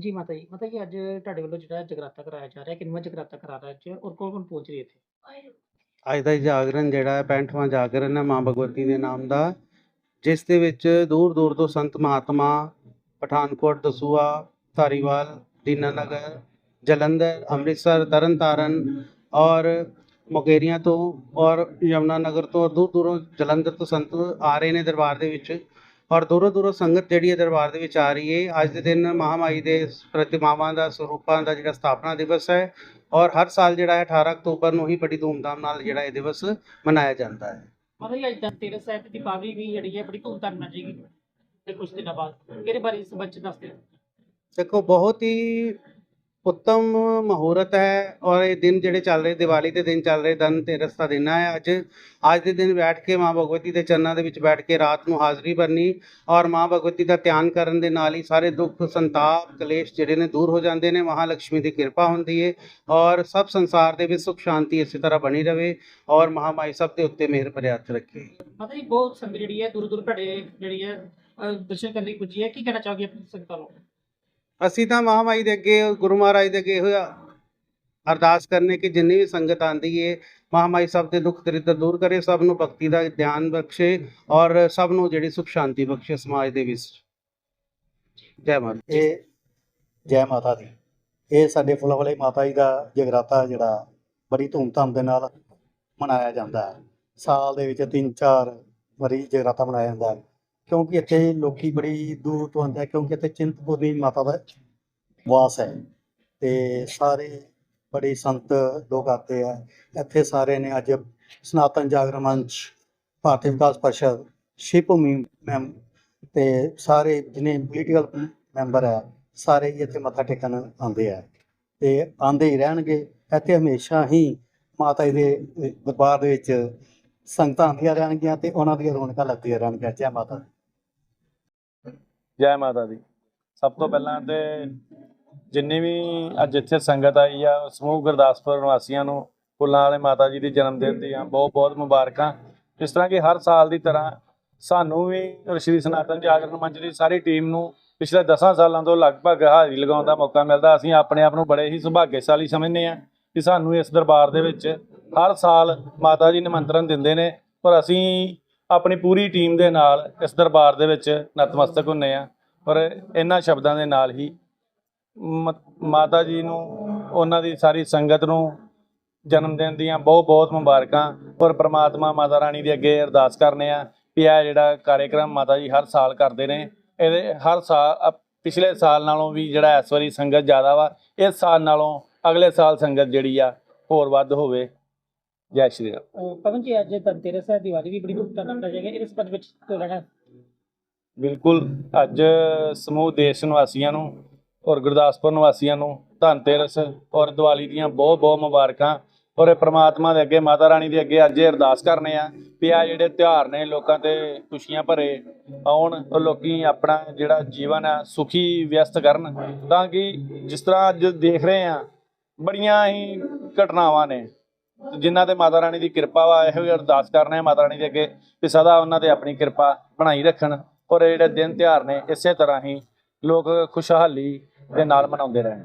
ਜੀ ਮਾਤਾ ਜੀ ਮਾਤਾ ਜੀ ਅੱਜ ਤੁਹਾਡੇ ਵੱਲੋਂ ਜਿਹੜਾ ਜਗਰਾਤਾ ਕਰਾਇਆ ਜਾ ਰਿਹਾ ਕਿੰਨਵਾਂ ਜਗਰਾਤਾ ਕਰਾ ਰਿਹਾ ਅੱਜ ਔਰ ਕੌਣ ਕੌਣ ਪਹੁੰਚ ਰਹੀ ਇੱਥੇ? ਅੱਜ ਦਾ ਜਾਗਰਣ ਜਿਹੜਾ ਹੈ 65ਵਾਂ ਜਾਗਰਣ ਹੈ ਮਾਂ ਭਗਵਤੀ ਦੇ ਨਾਮ ਦਾ ਜਿਸ ਦੇ ਵਿੱਚ ਦੂਰ ਦੂਰ ਤੋਂ ਸੰਤ ਮਹਾਤਮਾ ਪਠਾਨਕੋਟ ਦਸੂਆ ਧਾਰੀਵਾਲ ਦੀਨਾਨਗਰ ਜਲੰਧਰ ਅੰਮ੍ਰਿਤਸਰ ਤਰਨਤਾਰਨ ਔਰ ਮੁਕੇਰੀਆਂ ਤੋਂ ਔਰ ਯਮੁਨਾ ਨਗਰ ਤੋਂ ਦੂਰ ਦੂਰੋਂ ਜਲੰਧਰ ਤੋਂ ਸੰਤ ਆ ਰਹੇ ਨੇ ਦਰਬਾਰ ਦੇ ਵਿੱਚ। ਔਰ ਦੂਰੋਂ ਦੂਰੋਂ ਸੰਗਤ ਜਿਹੜੀ ਹੈ ਦਰਬਾਰ ਦੇ ਵਿੱਚ ਆ ਰਹੀ ਹੈ। ਅੱਜ ਦੇ ਦਿਨ ਮਹਾਮਾਈ ਦੇ ਪ੍ਰਤਿਮਾਵਾਂ ਦਾ ਸਰੂਪਾਂ ਦਾ ਜਿਹੜਾ ਸਥਾਪਨਾ ਦਿਵਸ ਹੈ ਔਰ ਹਰ ਸਾਲ ਜਿਹੜਾ ਹੈ 18 ਅਕਤੂਬਰ ਨੂੰ ਹੀ ਬੜੀ ਧੂਮਧਾਮ ਨਾਲ ਜਿਹੜਾ ਇਹ ਦਿਵਸ ਮਨਾਇਆ ਜਾਂਦਾ ਹੈ। ਮਾਤਾ ਜੀ ਅੱਜ ਧਨਤੇਰਸ ਹੈ ਤੇ ਦੀਪਾਵਲੀ ਵੀ ਜਿਹੜੀ ਹੈ ਬੜੀ ਧੂਮਧਾਮ ਨਾਲ ਤੇ ਕੁਝ ਦਿਨਾਂ ਬਾਅਦ ਇਹਦੇ ਬਾਰੇ ਇਸ ਬੱਚ ਦੱਸ ਦਿਓ। ਦੇਖੋ ਬਹੁਤ ਹੀ ਉੱਤਮ ਮਹੂਰਤ ਹੈ ਔਰ ਇਹ ਦਿਨ ਜਿਹੜੇ ਚੱਲ ਰਹੇ ਦੀਵਾਲੀ ਦੇ ਦਿਨ ਚੱਲ ਰਹੇ ਦਨ ਧਨਤੇਰਸ ਦਾ ਦਿਨ ਹੈ ਅੱਜ ਅੱਜ ਦੇ ਦਿਨ ਬੈਠ ਕੇ ਮਾਂ ਭਗਵਤੀ ਦੇ ਚਰਨਾਂ ਦੇ ਵਿੱਚ ਬੈਠ ਕੇ ਰਾਤ ਨੂੰ ਹਾਜ਼ਰੀ ਭਰਨੀ ਔਰ ਮਾਂ ਭਗਵਤੀ ਦਾ ਧਿਆਨ ਕਰਨ ਦੇ ਨਾਲ ਹੀ ਸਾਰੇ ਦੁੱਖ ਸੰਤਾਪ ਕਲੇਸ਼ ਜਿਹੜੇ ਨੇ ਦੂਰ ਹੋ ਜਾਂਦੇ ਨੇ ਮਹਾਲక్ష్ਮੀ ਦੀ ਕਿਰਪਾ ਹੁੰਦੀ ਹੈ ਔਰ ਸਭ ਸੰਸਾਰ ਦੇ ਵਿੱਚ ਸੁਖ ਸ਼ਾਂਤੀ ਇਸੇ ਤਰ੍ਹਾਂ ਬਣੀ ਰਵੇ ਔਰ ਮਹਾਮਾਈ ਸਭ ਦੇ ਉੱਤੇ ਮਿਹਰ ਭਰਿਆ ਹੱਥ ਰੱਖੇ ਮਾਤਾ ਜੀ ਬਹੁਤ ਸੰਗਤ ਜਿਹੜੀ ਹੈ ਦੂਰ ਦੂਰ ਤੁਹਾਡੇ ਜਿਹੜੀ ਹੈ ਦਰਸ਼ਨ ਕਰਨ ਲਈ ਪੁੱਜੀ ਹੈ ਕੀ ਕਹਿਣਾ ਚਾਹੋਗੇ ਆਪਣੀ ਸੰਗਤਾਂ ਨੂੰ ਅਸੀਂ ਤਾਂ ਮਹਾਮਾਈ ਦੇ ਅੱਗੇ, ਗੁਰੂ ਮਹਾਰਾਜ ਦੇ ਅੱਗੇ ਹੋਇਆ ਅਰਦਾਸ ਕਰਨੇ ਕਿ ਜਿੰਨੀ ਵੀ ਸੰਗਤ ਆਂਦੀ ਏ ਮਹਾਮਾਈ ਸਭ ਦੇ ਦੁੱਖ ਦਰਿਦਰ ਦੂਰ ਕਰੇ, ਸਭ ਨੂੰ ਭਗਤੀ ਦਾ ਧਿਆਨ ਬਖਸ਼ੇ ਔਰ ਸਭ ਨੂੰ ਜਿਹੜੀ ਸੁਖ ਸ਼ਾਂਤੀ ਬਖਸ਼ੇ ਸਮਾਜ ਦੇ ਵਿੱਚ। ਜੈ ਮਾਤਾ ਇਹ ਜੈ ਮਾਤਾ ਦੀ। ਇਹ ਸਾਡੇ ਫੁੱਲਾਂ ਵਾਲੇ ਮਾਤਾ ਜੀ ਦਾ ਜਗਰਾਤਾ ਜਿਹੜਾ ਬੜੀ ਧੂਮਧਾਮ ਦੇ ਨਾਲ ਮਨਾਇਆ ਜਾਂਦਾ ਹੈ। ਸਾਲ ਦੇ ਵਿੱਚ ਤਿੰਨ ਚਾਰ ਵਾਰੀ ਜਗਰਾਤਾ ਮਨਾਇਆ ਜਾਂਦਾ ਹੈ। ਕਿਉਂਕਿ ਇੱਥੇ ਲੋਕੀ ਬੜੀ ਦੂਰ ਤੋਂ ਆਉਂਦੇ ਆ, ਕਿਉਂਕਿ ਇੱਥੇ ਚਿੰਤਪੁਰਨੀ ਮਾਤਾ ਦਾ ਵਾਸ ਹੈ ਤੇ ਸਾਰੇ ਬੜੇ ਸੰਤ ਲੋਕ ਆਤੇ ਆ। ਇੱਥੇ ਸਾਰੇ ਨੇ ਅੱਜ ਸਨਾਤਨ ਜਾਗਰਣ ਮੰਚ, ਭਾਰਤੀ ਵਿਕਾਸ ਪਰਿਸ਼ਦ, ਸ਼ਿਵ ਭੂਮੀ ਮੈਮ ਤੇ ਸਾਰੇ ਜਿਨੇ ਪੋਲੀਟੀਕਲ ਮੈਂਬਰ ਆ, ਸਾਰੇ ਹੀ ਇੱਥੇ ਮੱਥਾ ਟੇਕਣ ਆਉਂਦੇ ਆ। ਤੇ ਆਉਂਦੇ ਹੀ ਰਹਿਣਗੇ। ਇੱਥੇ ਹਮੇਸ਼ਾ ਹੀ ਮਾਤਾ ਜੀ ਦੇ ਦਰਬਾਰ ਦੇ ਵਿੱਚ ਸੰਗਤਾਂ ਆਉਂਦੀਆਂ ਰਹਿਣਗੀਆਂ ਤੇ ਉਹਨਾਂ ਦੀਆਂ ਰੌਣਕਾਂ ਲੱਗਦੀਆਂ ਰਹਿਣਗੀਆਂ। ਜੈ ਮਾਤਾ ਜੈ ਮਾਤਾ ਦੀ। ਸਭ ਤੋਂ ਪਹਿਲਾਂ ਤੇ ਜਿੰਨੀ ਵੀ ਅੱਜ ਇੱਥੇ ਸੰਗਤ ਆਈ ਆ, ਸਮੂਹ ਗੁਰਦਾਸਪੁਰ ਨਿਵਾਸੀਆਂ ਨੂੰ, ਫੁੱਲਾਂ ਵਾਲੇ ਮਾਤਾ ਜੀ ਦੀ ਜਨਮ ਦਿਨ ਦੀਆਂ ਬਹੁਤ ਬਹੁਤ ਮੁਬਾਰਕਾਂ। ਜਿਸ ਤਰ੍ਹਾਂ ਕਿ ਹਰ ਸਾਲ ਦੀ ਤਰ੍ਹਾਂ ਸਾਨੂੰ ਵੀ ਸ਼੍ਰੀ ਸਨਾਤਨ ਜਾਗਰਣ ਮੰਚ ਦੀ ਸਾਰੀ ਟੀਮ ਨੂੰ ਪਿਛਲੇ 10 ਸਾਲਾਂ ਤੋਂ ਲਗਭਗ ਹਾਜ਼ਰੀ ਲਗਾਉਣ ਦਾ ਮੌਕਾ ਮਿਲਦਾ। ਅਸੀਂ ਆਪਣੇ ਆਪ ਨੂੰ ਬੜੇ ਹੀ ਸੁਭਾਗਿਆਸ਼ਾਲੀ ਸਮਝਦੇ ਹਾਂ ਕਿ ਸਾਨੂੰ ਇਸ ਦਰਬਾਰ ਦੇ ਵਿੱਚ ਹਰ ਸਾਲ ਮਾਤਾ ਜੀ ਨਿਮੰਤਰਣ ਦਿੰਦੇ ਨੇ। ਪਰ ਅਸੀਂ ਆਪਣੀ ਪੂਰੀ ਟੀਮ ਦੇ ਨਾਲ ਇਸ ਦਰਬਾਰ ਦੇ ਵਿੱਚ ਨਤਮਸਤਕ ਹੁੰਨੇ ਆ। ਔਰ ਇਹਨਾਂ ਸ਼ਬਦਾਂ ਦੇ ਨਾਲ ਹੀ ਮ- ਮਾਤਾ ਜੀ ਨੂੰ, ਉਹਨਾਂ ਦੀ ਸਾਰੀ ਸੰਗਤ ਨੂੰ ਜਨਮ ਦਿਨ ਦੀਆਂ ਬਹੁਤ ਬਹੁਤ ਮੁਬਾਰਕਾਂ। ਔਰ ਪ੍ਰਮਾਤਮਾ ਮਾਤਾ ਰਾਣੀ ਦੇ ਅੱਗੇ ਅਰਦਾਸ ਕਰਨੇ ਆ ਵੀ ਇਹ ਜਿਹੜਾ ਕਾਰਜਕ੍ਰਮ ਮਾਤਾ ਜੀ ਹਰ ਸਾਲ ਕਰਦੇ ਨੇ, ਇਹਦੇ ਹਰ ਸਾਲ ਅ- ਪਿਛਲੇ ਸਾਲ ਨਾਲੋਂ ਵੀ ਜਿਹੜਾ ਇਸ ਵਾਰੀ ਸੰਗਤ ਜ਼ਿਆਦਾ ਵਾ, ਇਸ ਸਾਲ ਨਾਲੋਂ ਅਗਲੇ ਸਾਲ ਸੰਗਤ ਜਿਹੜੀ ਆ ਹੋਰ ਵੱਧ ਹੋਵੇ। ਜੈ ਸ਼੍ਰੀ ਰਾਮ। ਅਹ, ਪਵਨ ਜੀ ਅੱਜ ਧਨਤੇਰਸ ਹੈ ਦੀਵਾਲੀ ਵੀ ਬੜੀ ਧੂਮਧਾਮ ਨਾਲ ਜਾਏਗੀ। ਇਸ ਸੰਬੰਧ ਵਿੱਚ ਤੁਹਾਡਾ ਬਿਲਕੁਲ ਅੱਜ ਸਮੂਹ ਦੇਸ਼ ਨਿਵਾਸੀਆਂ ਨੂੰ ਔਰ ਗੁਰਦਾਸਪੁਰ ਨਿਵਾਸੀਆਂ ਨੂੰ ਧਨਤੇਰਸ ਔਰ ਦੀਵਾਲੀ ਦੀਆਂ ਬਹੁਤ ਬਹੁਤ ਮੁਬਾਰਕਾਂ। ਔਰ ਇਹ ਪ੍ਰਮਾਤਮਾ ਦੇ ਅੱਗੇ ਮਾਤਾ ਰਾਣੀ ਦੇ ਅੱਗੇ ਅੱਜ ਇਹ ਅਰਦਾਸ ਕਰਨੇ ਆ ਵੀ ਆ ਜਿਹੜੇ ਤਿਉਹਾਰ ਨੇ ਲੋਕਾਂ ਤੇ ਖੁਸ਼ੀਆਂ ਭਰੇ ਆਉਣ ਔਰ ਲੋਕੀ ਆਪਣਾ ਜਿਹੜਾ ਜੀਵਨ ਆ ਸੁਖੀ ਵਿਅਸਤ ਕਰਨ ਤਾਂ ਕਿ ਜਿਸ ਤਰ੍ਹਾਂ ਅੱਜ ਦੇਖ ਰਹੇ ਆ ਬੜੀਆਂ ਹੀ ਘਟਨਾਵਾਂ ਨੇ। ਜਿਨ੍ਹਾਂ ਤੇ ਮਾਤਾ ਰਾਣੀ ਦੀ ਕਿਰਪਾ ਵਾ, ਇਹੋ ਹੀ ਅਰਦਾਸ ਕਰਨੇ ਆ ਮਾਤਾ ਰਾਣੀ ਦੇ ਅੱਗੇ ਕਿ ਸਦਾ ਉਹਨਾਂ ਤੇ ਆਪਣੀ ਕਿਰਪਾ ਬਣਾਈ ਰੱਖਣ ਔਰ ਜਿਹੜੇ ਦਿਨ ਤਿਉਹਾਰ ਨੇ, ਇਸੇ ਤਰ੍ਹਾਂ ਹੀ ਲੋਕ ਖੁਸ਼ਹਾਲੀ ਦੇ ਨਾਲ ਮਨਾਉਂਦੇ ਰਹਿਣ।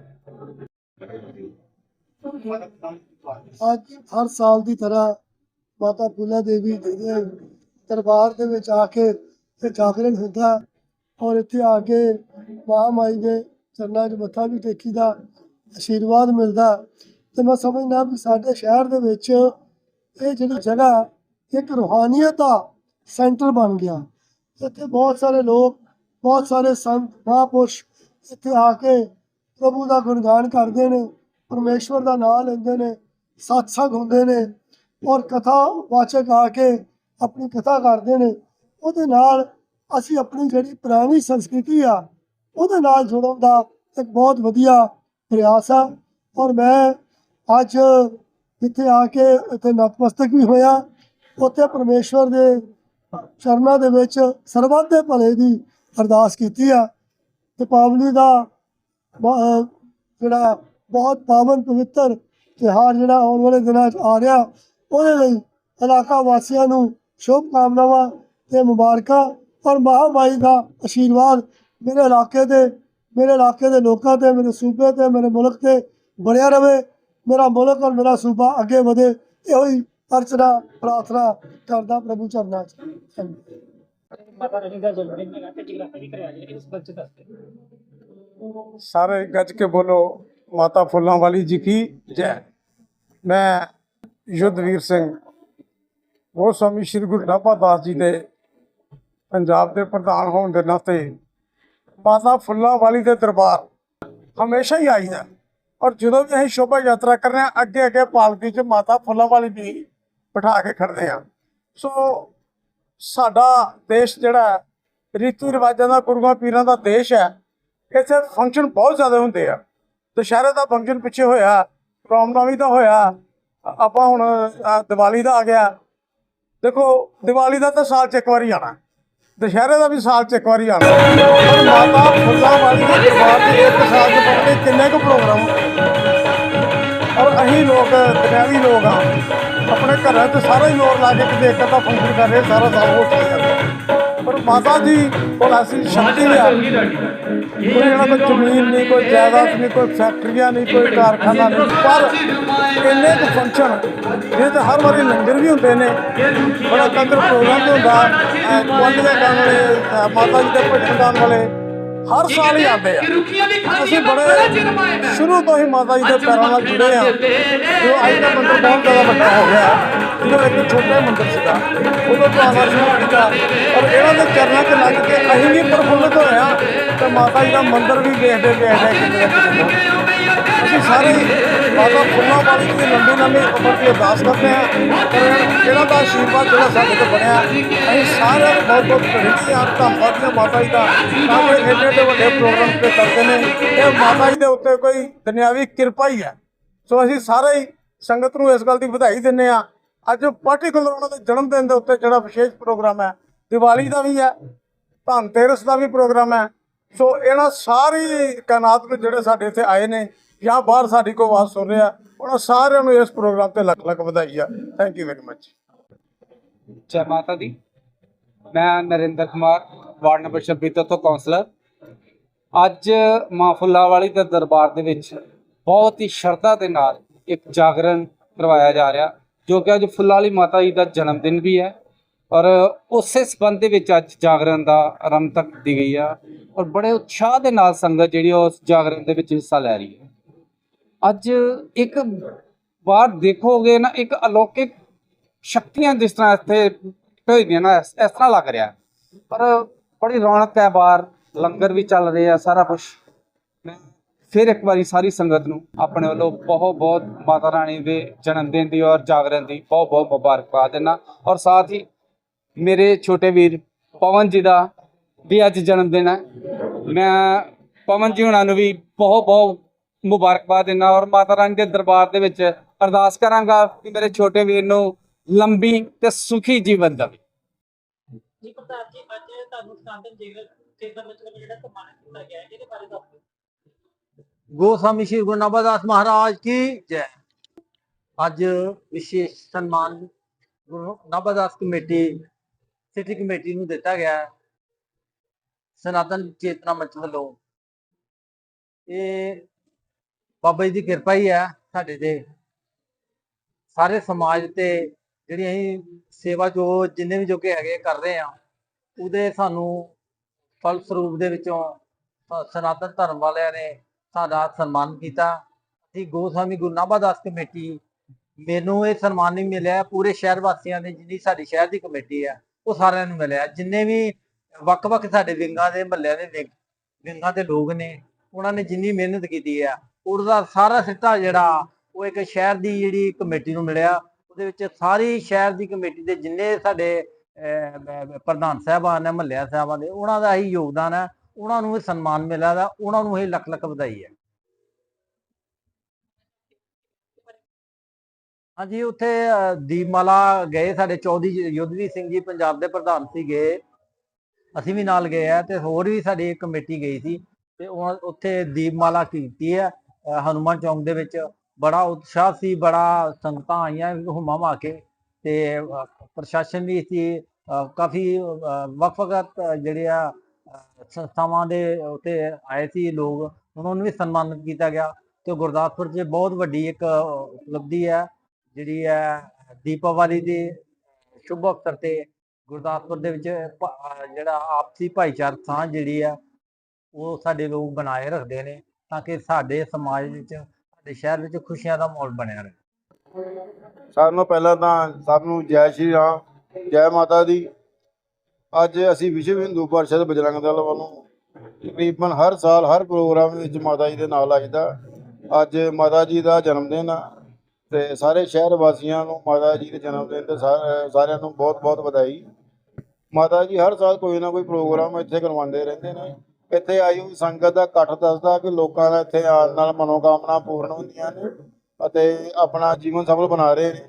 ਅੱਜ ਹਰ ਸਾਲ ਦੀ ਤਰ੍ਹਾਂ ਮਾਤਾ ਫੂਲਾ ਦੇਵੀ ਦੇ ਦਰਬਾਰ ਦੇ ਵਿੱਚ ਆ ਕੇ ਤੇ ਜਾਗਰਣ ਹੁੰਦਾ ਔਰ ਇੱਥੇ ਆ ਕੇ ਮਾਂ ਮਾਈ ਦੇ ਚਰਨਾਂ 'ਚ ਮੱਥਾ ਵੀ ਟੇਕੀਦਾ, ਆਸ਼ੀਰਵਾਦ ਮਿਲਦਾ। ਤੇ ਮੈਂ ਸਮਝਦਾ ਵੀ ਸਾਡੇ ਸ਼ਹਿਰ ਦੇ ਵਿੱਚ ਇਹ ਜਿਹੜੀ ਜਗ੍ਹਾ, ਇੱਕ ਰੂਹਾਨੀਅਤ ਦਾ ਸੈਂਟਰ ਬਣ ਗਿਆ। ਇੱਥੇ ਬਹੁਤ ਸਾਰੇ ਲੋਕ, ਬਹੁਤ ਸਾਰੇ ਸੰਤ, ਮਹਾਂਪੁਰਸ਼ ਇੱਥੇ ਆ ਕੇ ਪ੍ਰਭੂ ਦਾ ਗੁਣਗਾਨ ਕਰਦੇ ਨੇ, ਪਰਮੇਸ਼ਵਰ ਦਾ ਨਾਮ ਲੈਂਦੇ ਨੇ, ਸਤਸੰਗ ਹੁੰਦੇ ਨੇ ਔਰ ਕਥਾ ਵਾਚਕ ਆ ਕੇ ਆਪਣੀ ਕਥਾ ਕਰਦੇ ਨੇ। ਉਹਦੇ ਨਾਲ ਅਸੀਂ ਆਪਣੀ ਜਿਹੜੀ ਪੁਰਾਣੀ ਸੰਸਕ੍ਰਿਤੀ ਆ, ਉਹਦੇ ਨਾਲ ਜੁੜਨ ਦਾ ਇੱਕ ਬਹੁਤ ਵਧੀਆ ਪ੍ਰਯਾਸ ਆ ਔਰ ਮੈਂ ਅੱਜ ਇੱਥੇ ਆ ਕੇ ਇੱਥੇ ਨਤਮਸਤਕ ਵੀ ਹੋਇਆ। ਉੱਥੇ ਪਰਮੇਸ਼ਵਰ ਦੇ ਚਰਨਾਂ ਦੇ ਵਿੱਚ ਸਰਬੱਤ ਦੇ ਭਲੇ ਦੀ ਅਰਦਾਸ ਕੀਤੀ ਆ। ਦੀਪਾਵਲੀ ਦਾ ਜਿਹੜਾ ਬਹੁਤ ਪਾਵਨ ਪਵਿੱਤਰ ਤਿਉਹਾਰ ਜਿਹੜਾ ਆਉਣ ਵਾਲੇ ਦਿਨਾਂ 'ਚ ਆ ਰਿਹਾ, ਉਹਦੇ ਲਈ ਇਲਾਕਾ ਵਾਸੀਆਂ ਨੂੰ ਸ਼ੁਭ ਕਾਮਨਾਵਾਂ ਤੇ ਮੁਬਾਰਕਾਂ ਔਰ ਮਹਾਮਾਈ ਦਾ ਆਸ਼ੀਰਵਾਦ ਮੇਰੇ ਇਲਾਕੇ ਦੇ, ਮੇਰੇ ਇਲਾਕੇ ਦੇ ਲੋਕਾਂ ਤੇ, ਮੇਰੇ ਸੂਬੇ ਤੇ, ਮੇਰੇ ਮੁਲਕ ਤੇ ਬਣਿਆ ਰਵੇ ਮੇਰਾ ਮੁਲਕ ਔਰ ਮੇਰਾ ਸੂਬਾ ਅੱਗੇ ਵਧੇ ਇਹੋ ਹੀ ਅਰਚਨਾ, ਪ੍ਰਾਰਥਨਾ ਕਰਦਾ ਪ੍ਰਭੂ ਚਰਨਾਂ 'ਚ ਧੰਨਵਾਦ ਮਾਤਾ ਰਾਣੀ ਦਾ ਜਨਮ ਦਿਨ ਹੈਗਾ ਤੇ ਜਗਰਾਤਾ ਵੀ ਕਰਾਇਆ ਗਿਆ ਸਾਰੇ ਗੱਜ ਕੇ ਬੋਲੋ, ਮਾਤਾ ਫੁੱਲਾਂ ਵਾਲੀ ਜੀ ਕੀ ਜੈ। ਮੈਂ ਯੁੱਧਵੀਰ ਸਿੰਘ, ਉਹ ਸਵਾਮੀ ਸ਼੍ਰੀ ਗੁਰੂ ਨਾਭਾ ਦਾਸ ਜੀ ਦੇ ਪੰਜਾਬ ਦੇ ਪ੍ਰਧਾਨ ਹੋਣ ਦੇ ਨਾਤੇ ਮਾਤਾ ਫੁੱਲਾਂ ਵਾਲੀ ਦੇ ਦਰਬਾਰ ਹਮੇਸ਼ਾ ਹੀ ਆਈ ਹੈ ਔਰ ਜਦੋਂ ਵੀ ਅਸੀਂ ਸ਼ੋਭਾ ਯਾਤਰਾ ਕਰਨੇ ਆ ਅੱਗੇ ਅੱਗੇ ਪਾਲਕੀ 'ਚ ਮਾਤਾ ਫੁੱਲਾਂ ਵਾਲੀ ਵੀ ਬਿਠਾ ਕੇ ਖੜਦੇ ਆ। ਸੋ ਸਾਡਾ ਦੇਸ਼ ਜਿਹੜਾ ਹੈ, ਰੀਤੀ ਰਿਵਾਜਾਂ ਦਾ ਗੁਰੂਆਂ ਪੀਰਾਂ ਦਾ ਦੇਸ਼ ਹੈ ਇੱਥੇ ਫੰਕਸ਼ਨ ਬਹੁਤ ਜ਼ਿਆਦਾ ਹੁੰਦੇ ਆ। ਦੁਸ਼ਹਿਰੇ ਦਾ ਫੰਕਸ਼ਨ ਪਿੱਛੇ ਹੋਇਆ ਰਾਮਨਵਮੀ ਦਾ ਹੋਇਆ ਆਪਾਂ ਹੁਣ ਦੀਵਾਲੀ ਦਾ ਆ ਗਿਆ। ਦੇਖੋ ਦੀਵਾਲੀ ਦਾ ਤਾਂ ਸਾਲ 'ਚ ਇੱਕ ਵਾਰੀ ਆਣਾ ਦੁਸ਼ਹਿਰੇ ਦਾ ਵੀ ਸਾਲ 'ਚ ਇੱਕ ਵਾਰੀ ਆਣਾ ਪਰ ਮਾਤਾ ਫੁੱਲਾਂ ਵਾਲੀ ਦੇ ਦਰਬਾਰ 'ਚ ਇੱਕ ਸਾਲ 'ਚ ਪਤਾ ਨਹੀਂ ਕਿੰਨੇ ਕੁ ਪ੍ਰੋਗਰਾਮ। ਔਰ ਅਸੀਂ ਲੋਕ, ਦੁਨਿਆਵੀ ਲੋਕ ਆ, ਆਪਣੇ ਘਰਾਂ 'ਚ ਸਾਰਾ ਹੀ ਲੋਰ ਲਾ ਕੇ ਕਿਤੇ ਇੱਕ ਅੱਧਾ ਫੰਕਸ਼ਨ ਕਰ ਰਹੇ, ਸਾਰਾ ਸਾਲ ਹੋ ਜਾਂਦਾ। ਪਰ ਮਾਤਾ ਜੀ ਕੋਲ ਐਸੀ ਸ਼ਕਤੀ ਹੈ ਕੋਈ ਇਹਨਾਂ ਕੋਲ ਜ਼ਮੀਨ ਨਹੀਂ, ਕੋਈ ਜਾਇਦਾਦ ਨਹੀਂ, ਕੋਈ ਫੈਕਟਰੀਆਂ ਨਹੀਂ, ਕੋਈ ਕਾਰਖਾਨਾ ਨਹੀਂ। ਪਰ ਇੰਨੇ ਕੁ ਫੰਕਸ਼ਨ ਇਹ ਤਾਂ ਹਰ ਵਾਰੀ ਲੰਗਰ ਵੀ ਹੁੰਦੇ ਨੇ। ਬੜਾ ਕੰਦਰ ਪ੍ਰੋਗਰਾਮ ਵੀ ਹੁੰਦਾ। ਕੁਆਲੀਆਂ ਗਾਉਣ ਵਾਲੇ ਮਾਤਾ ਜੀ ਦੇ ਭਜਨ ਗਾਉਣ ਵਾਲੇ। ਹਰ ਸਾਲ ਹੀ ਆਉਂਦੇ ਆ। ਅਸੀਂ ਬੜੇ ਸ਼ੁਰੂ ਤੋਂ ਹੀ ਮਾਤਾ ਜੀ ਦੇ ਪੈਰਾਂ ਨਾਲ ਜੁੜੇ ਆ। ਜੋ ਅੱਜ ਦਾ ਮੰਦਿਰ ਬਹੁਤ ਜ਼ਿਆਦਾ ਵੱਡਾ ਹੋ ਗਿਆ। ਜਦੋਂ ਇੱਕ ਛੋਟਾ ਮੰਦਿਰ ਸੀਗਾ ਉਦੋਂ ਤੋਂ ਆਉਣਾ ਸ਼ੁਰੂ ਕੀਤਾ। ਔਰ ਇਹਨਾਂ ਦੇ ਚਰਨਾਂ 'ਚ ਲੱਗ ਕੇ ਅਸੀਂ ਵੀ ਪ੍ਰਫੁੱਲਿਤ ਹੋਏ ਆ। ਤੇ ਮਾਤਾ ਜੀ ਦਾ ਮੰਦਿਰ ਵੀ ਵੇਖਦੇ ਵੇਖਦੇ ਕਿਤੇ ਨਾ ਕਿਤੇ ਹੋ। ਅਸੀਂ ਸਾਰੇ ਹੀ ਮਾਤਾ ਫੁੱਲਾਂ ਵਾਲੀ ਦੀ ਲੰਬੀ ਲੰਬੀ ਉਮਰ ਦੀ ਅਰਦਾਸ ਕਰਦੇ ਹਾਂ। ਔਰ ਇਹਨਾਂ ਦਾ ਆਸ਼ੀਰਵਾਦ ਜਿਹੜਾ ਸਾਡੇ ਤੇ ਬਣਿਆ, ਅਸੀਂ ਸਾਰਿਆਂ ਨੂੰ ਬਹੁਤ ਬਹੁਤ ਧੰਨਵਾਦੀ ਹਾਂ ਧੰਨਵਾਦ ਹਾਂ ਮਾਤਾ ਜੀ ਦਾ। ਤਾਂ ਕਿ ਇੰਨੇ ਏਡੇ ਵੱਡੇ ਪ੍ਰੋਗਰਾਮ ਤੇ ਕਰਦੇ ਨੇ। ਇਹ ਮਾਤਾ ਜੀ ਦੇ ਉੱਤੇ ਕੋਈ ਦੁਨਿਆਵੀ ਕਿਰਪਾ ਹੀ ਹੈ। ਸੋ ਅਸੀਂ ਸਾਰੇ ਹੀ ਸੰਗਤ ਨੂੰ ਇਸ ਗੱਲ ਦੀ ਵਧਾਈ ਦਿੰਦੇ ਆ ਅੱਜ ਪਾਰਟਿਕੂਲਰ ਉਹਨਾਂ ਦੇ ਜਨਮ ਦਿਨ ਦੇ ਉੱਤੇ ਜਿਹੜਾ ਵਿਸ਼ੇਸ਼ ਪ੍ਰੋਗਰਾਮ ਹੈ, ਦੀਵਾਲੀ ਦਾ ਵੀ ਹੈ ਧਨਤੇਰਸ ਦਾ ਵੀ ਪ੍ਰੋਗਰਾਮ ਹੈ। ਸੋ ਇਹਨਾਂ ਸਾਰੀ ਕਾਇਨਾਤ ਨੂੰ ਜਿਹੜੇ ਸਾਡੇ ਇੱਥੇ ਆਏ ਨੇ ਜਾਂ ਬਾਹਰ ਸਾਡੀ ਕੋਈ ਆਵਾਜ਼ ਸੁਣ ਰਿਹਾ ਉਹਨਾਂ ਸਾਰਿਆਂ ਨੂੰ ਇਸ ਪ੍ਰੋਗਰਾਮ ਤੇ ਲੱਖ ਲੱਖ ਵਧਾਈ ਆ। ਥੈਂਕ ਯੂ ਵੈਰੀ ਮੱਚ ਜੈ ਮਾਤਾ ਦੀ। ਮੈਂ ਨਰਿੰਦਰ ਕੁਮਾਰ, ਵਾਰਡ ਨੰਬਰ 26 ਤੋਂ ਤੋਂ ਕਾਉਂਸਲਰ ਅੱਜ ਮਾਂ ਫੁੱਲਾਂ ਵਾਲੀ ਦੇ ਦਰਬਾਰ ਦੇ ਵਿੱਚ ਬਹੁਤ ਹੀ ਸ਼ਰਧਾ ਦੇ ਨਾਲ ਇੱਕ ਜਾਗਰਣ ਕਰਵਾਇਆ ਜਾ ਰਿਹਾ, ਜੋ ਕਿ ਅੱਜ ਫੁੱਲਾਂ ਵਾਲੀ ਮਾਤਾ ਜੀ ਦਾ ਜਨਮ ਦਿਨ ਵੀ ਹੈ। ਔਰ ਉਸੇ ਸਬੰਧ ਦੇ ਵਿੱਚ ਅੱਜ ਜਾਗਰਣ ਦਾ ਆਰੰਭਤਾ ਕੀਤੀ ਗਈ ਆ। ਔਰ ਬੜੇ ਉਤਸ਼ਾਹ ਦੇ ਨਾਲ ਸੰਗਤ ਜਿਹੜੀ ਉਹ ਉਸ ਜਾਗਰਣ ਦੇ ਵਿੱਚ ਹਿੱਸਾ ਲੈ ਰਹੀ ਹੈ। ਅੱਜ ਇੱਕ ਵਾਰ ਦੇਖੋਗੇ ਨਾ, ਇੱਕ ਅਲੌਕਿਕ ਸ਼ਕਤੀਆਂ ਜਿਸ ਤਰ੍ਹਾਂ ਇੱਥੇ ਭੇਜਦੀਆਂ ਨਾ, ਇਸ ਇਸ ਤਰ੍ਹਾਂ ਲੱਗ ਰਿਹਾ। ਪਰ ਬੜੀ ਰੌਣਕ ਹੈ ਬਾਹਰ, ਲੰਗਰ ਵੀ ਚੱਲ ਰਹੇ ਆ, ਸਾਰਾ ਕੁਝ ਮੈਂ ਫਿਰ ਇੱਕ ਵਾਰੀ ਸਾਰੀ ਸੰਗਤ ਨੂੰ ਆਪਣੇ ਵੱਲੋਂ ਬਹੁਤ ਬਹੁਤ ਮਾਤਾ ਰਾਣੀ ਦੇ ਜਨਮ ਦਿਨ ਦੀ ਔਰ ਜਾਗਰਣ ਦੀ ਬਹੁਤ ਬਹੁਤ ਮੁਬਾਰਕਬਾਦ ਦੇਣਾ ਔਰ ਸਾਥ ਹੀ ਮੇਰੇ ਛੋਟੇ ਵੀਰ ਪਵਨ ਜੀ ਦਾ ਵੀ ਅੱਜ ਜਨਮ ਦਿਨ ਹੈ। ਮੈਂ ਪਵਨ ਜੀ ਹੁਣਾਂ ਨੂੰ ਵੀ ਬਹੁਤ ਬਹੁਤ ਮੁਬਾਰਕਬਾਦ ਦਿੰਦਾ ਔਰ ਮਾਤਾ ਰਾਣੀ ਦੇ ਦਰਬਾਰ ਦੇ ਵਿੱਚ ਅਰਦਾਸ ਕਰਾਂਗਾ ਕਿ ਮੇਰੇ ਛੋਟੇ ਵੀਰ ਨੂੰ ਲੰਬੀ ਤੇ ਸੁਖੀ ਜੀਵਨ ਦੇਵੇ। ਜੀ ਪ੍ਰਤਾਪ ਜੀ ਅੱਜ ਤੁਹਾਨੂੰ ਸੰਤਨ ਜੀਵਨ ਤੇ ਦਾ ਮਤਲਬ ਜਿਹੜਾ ਸਨਮਾਨਿਤ ਕੀਤਾ ਗਿਆ ਹੈ ਇਹਦੇ ਬਾਰੇ ਦੱਸੋ। ਗੋਸਵਾਮੀ ਸ਼੍ਰੀ ਗੁਰੂ ਨਾਭਾਦਾਸ ਮਹਾਰਾਜ ਕੀ ਜੈ। ਅੱਜ ਵਿਸ਼ੇਸ਼ ਸਨਮਾਨ Guru Nabhadas committee city committee ਨੂੰ ਦਿੱਤਾ ਗਿਆ। ਸਨਾਤਨ ਚੇਤਨਾ ਮੰਚ ਵੱਲੋਂ। ਇਹ ਬਾਬਾ ਜੀ ਦੀ ਕਿਰਪਾ ਹੀ ਹੈ ਸਾਡੇ ਤੇ। ਸਾਰੇ ਸਮਾਜ ਤੇ ਜਿਹੜੀ ਅਸੀਂ ਸੇਵਾ ਜੋ ਜਿੰਨੇ ਵੀ ਜੋਗੇ ਹੈਗੇ ਕਰ ਰਹੇ ਆ, ਉਹਦੇ ਸਾਨੂੰ ਫਲ ਸਰੂਪ ਦੇ ਵਿੱਚੋਂ ਸਨਾਤਨ ਧਰਮ ਵਾਲਿਆਂ ਨੇ ਸਾਡਾ ਸਨਮਾਨ ਕੀਤਾ। ਅਸੀਂ ਗੋਸਵਾਮੀ ਗੁਰੂ ਨਾਭਾਦਾਸ ਕਮੇਟੀ, ਮੈਨੂੰ ਇਹ ਸਨਮਾਨ ਨਹੀਂ ਮਿਲਿਆ, ਪੂਰੇ ਸ਼ਹਿਰ ਵਾਸੀਆਂ ਨੇ ਜਿੰਨੀ ਸਾਡੀ ਸ਼ਹਿਰ ਦੀ ਕਮੇਟੀ ਹੈ ਉਹ ਸਾਰਿਆਂ ਨੂੰ ਮਿਲਿਆ। ਜਿੰਨੇ ਵੀ ਵੱਖ-ਵੱਖ ਸਾਡੇ ਵਿੰਗਾਂ ਦੇ ਮਹੱਲਿਆਂ ਦੇ ਵਿੰਗਾਂ ਦੇ ਲੋਕ ਨੇ, ਉਹਨਾਂ ਨੇ ਜਿੰਨੀ ਮਿਹਨਤ ਕੀਤੀ ਹੈ ਉਹਦਾ ਸਾਰਾ ਸਿੱਟਾ ਜਿਹੜਾ ਉਹ ਇੱਕ ਸ਼ਹਿਰ ਦੀ ਜਿਹੜੀ ਕਮੇਟੀ ਨੂੰ ਮਿਲਿਆ। ਉਹਦੇ ਵਿੱਚ ਸਾਰੀ ਸ਼ਹਿਰ ਦੀ ਕਮੇਟੀ ਦੇ ਜਿੰਨੇ ਸਾਡੇ ਅਹ, ਪ੍ਰਧਾਨ ਸਾਹਿਬਾਨ ਨੇ ਮਹੱਲਿਆ ਸਾਹਿਬਾਨ ਦੇ ਉਹਨਾਂ ਦਾ ਹੀ ਯੋਗਦਾਨ ਹੈ। ਉਹਨਾਂ ਨੂੰ ਇਹ ਸਨਮਾਨ ਮਿਲਿਆ ਦਾ ਉਹਨਾਂ ਨੂੰ ਇਹ ਲੱਖ ਲੱਖ ਵਧਾਈ ਹੈ। ਹਾਂਜੀ ਉੱਥੇ ਅ, ਦੀਪਮਾਲਾ ਗਏ ਸਾਡੇ ਚੌਧਰੀ ਯੁੱਧਵੀਰ ਸਿੰਘ ਜੀ ਪੰਜਾਬ ਦੇ ਪ੍ਰਧਾਨ ਸੀ ਗਏ। ਅਸੀਂ ਵੀ ਨਾਲ ਗਏ ਆ ਤੇ ਹੋਰ ਵੀ ਸਾਡੀ ਕਮੇਟੀ ਗਈ ਸੀ। ਤੇ ਉਹ ਉੱਥੇ ਦੀਪਮਾਲਾ ਕੀਤੀ ਹੈ। ਹਨੂਮਾਨ ਚੌਂਕ ਦੇ ਵਿੱਚ ਬੜਾ ਉਤਸ਼ਾਹ ਸੀ ਬੜਾ ਸੰਗਤਾਂ ਆਈਆਂ ਹੁਮਾ ਮਾ ਕੇ ਤੇ ਪ੍ਰਸ਼ਾਸਨ ਵੀ ਸੀ ਕਾਫੀ ਅ, ਵੱਖ ਵੱਖ ਜਿਹੜੇ ਆ ਸੰਸਥਾਵਾਂ ਦੇ ਉੱਤੇ ਆਏ ਸੀ ਲੋਕ ਉਹਨਾਂ ਨੂੰ ਵੀ ਸਨਮਾਨਿਤ ਕੀਤਾ ਗਿਆ ਤੇ ਗੁਰਦਾਸਪੁਰ 'ਚ ਬਹੁਤ ਵੱਡੀ ਇੱਕ ਉਪਲਬਧੀ ਹੈ ਜਿਹੜੀ ਹੈ ਦੀਪਾਵਲੀ ਦੇ ਸ਼ੁਭ ਅਵਸਰ ਤੇ ਗੁਰਦਾਸਪੁਰ ਦੇ ਵਿੱਚ ਜਿਹੜਾ ਆਪਸੀ ਭਾਈਚਾਰਕ ਸਾਂਝ ਜਿਹੜੀ ਆ ਉਹ ਸਾਡੇ ਲੋਕ ਬਣਾਏ ਰੱਖਦੇ ਨੇ। ਤਾਂ ਕਿ ਸਾਡੇ ਸਮਾਜ ਵਿੱਚ, ਸਾਡੇ ਸ਼ਹਿਰ ਵਿੱਚ ਖੁਸ਼ੀਆਂ ਦਾ ਮਾਹੌਲ ਬਣਿਆ ਰਹੇ। ਸਾਰਿਆਂ ਨਾਲੋਂ ਪਹਿਲਾਂ ਤਾਂ ਸਭ ਨੂੰ ਜੈ ਸ਼੍ਰੀ ਰਾਮ, ਜੈ ਮਾਤਾ ਦੀ। ਅੱਜ ਅਸੀਂ ਵਿਸ਼ਵ ਹਿੰਦੂ ਪਰਿਸ਼ਦ ਬਜਰੰਗ ਦਲ ਵੱਲੋਂ ਤਕਰੀਬਨ ਹਰ ਸਾਲ ਹਰ ਪ੍ਰੋਗਰਾਮ ਵਿੱਚ ਮਾਤਾ ਜੀ ਦੇ ਨਾਲ ਲੱਗਦਾ ਅੱਜ ਮਾਤਾ ਜੀ ਦਾ ਜਨਮ ਦਿਨ ਆ ਤੇ ਸਾਰੇ ਸ਼ਹਿਰ ਵਾਸੀਆਂ ਨੂੰ ਮਾਤਾ ਜੀ ਦੇ ਜਨਮ ਦਿਨ ਤੇ ਸਾ- ਸਾਰਿਆਂ ਨੂੰ ਬਹੁਤ ਬਹੁਤ ਵਧਾਈ। ਮਾਤਾ ਜੀ ਹਰ ਸਾਲ ਕੋਈ ਨਾ ਕੋਈ ਪ੍ਰੋਗਰਾਮ ਇੱਥੇ ਕਰਵਾਉਂਦੇ ਰਹਿੰਦੇ ਨੇ। ਇੱਥੇ ਆਈ ਹੋਈ ਸੰਗਤ ਦਾ ਇਕੱਠ ਦੱਸਦਾ ਕਿ ਲੋਕਾਂ ਦਾ ਇੱਥੇ ਆਉਣ ਨਾਲ ਮਨੋਕਾਮਨਾ ਪੂਰਨ ਹੁੰਦੀਆਂ ਨੇ ਅਤੇ ਆਪਣਾ ਜੀਵਨ ਸਫਲ ਬਣਾ ਰਹੇ ਨੇ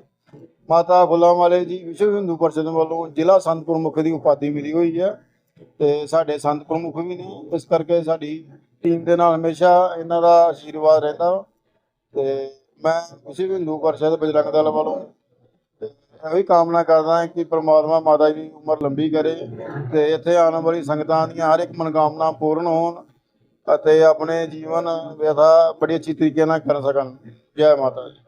ਮਾਤਾ ਫੁੱਲਾਂ ਵਾਲੇ ਜੀ, ਵਿਸ਼ਵ ਹਿੰਦੂ ਪਰਿਸ਼ਦ ਵੱਲੋਂ ਜ਼ਿਲ੍ਹਾ ਸੰਤ ਪ੍ਰਮੁੱਖ ਦੀ ਉਪਾਧੀ ਮਿਲੀ ਹੋਈ ਹੈ ਤੇ ਸਾਡੇ ਸੰਤ ਪ੍ਰਮੁੱਖ ਵੀ ਨੇ ਇਸ ਕਰਕੇ ਸਾਡੀ ਟੀਮ ਦੇ ਨਾਲ ਹਮੇਸ਼ਾ ਇਹਨਾਂ ਦਾ ਆਸ਼ੀਰਵਾਦ ਰਹਿੰਦਾ ਵਾ। ਤੇ ਮੈਂ ਵਿਸ਼ਵ ਹਿੰਦੂ ਪਰਿਸ਼ਦ ਬਜਰੰਗ ਦਲ ਵੱਲੋਂ ਇਹੋ ਹੀ ਕਾਮਨਾ ਕਰਦਾ ਹਾਂ ਕਿ ਪ੍ਰਮਾਤਮਾ ਮਾਤਾ ਜੀ ਦੀ ਉਮਰ ਲੰਬੀ ਕਰੇ ਤੇ ਇੱਥੇ ਆਉਣ ਵਾਲੀ ਸੰਗਤਾਂ ਦੀਆਂ ਹਰ ਇੱਕ ਮਨੋਕਾਮਨਾ ਪੂਰਨ ਹੋਣ ਅਤੇ ਆਪਣੇ ਜੀਵਨ ਵਿਅਥਾ ਬੜੀ ਅੱਛੀ ਤਰੀਕੇ ਨਾਲ ਕਰ ਸਕਣ। ਜੈ ਮਾਤਾ ਜੀ।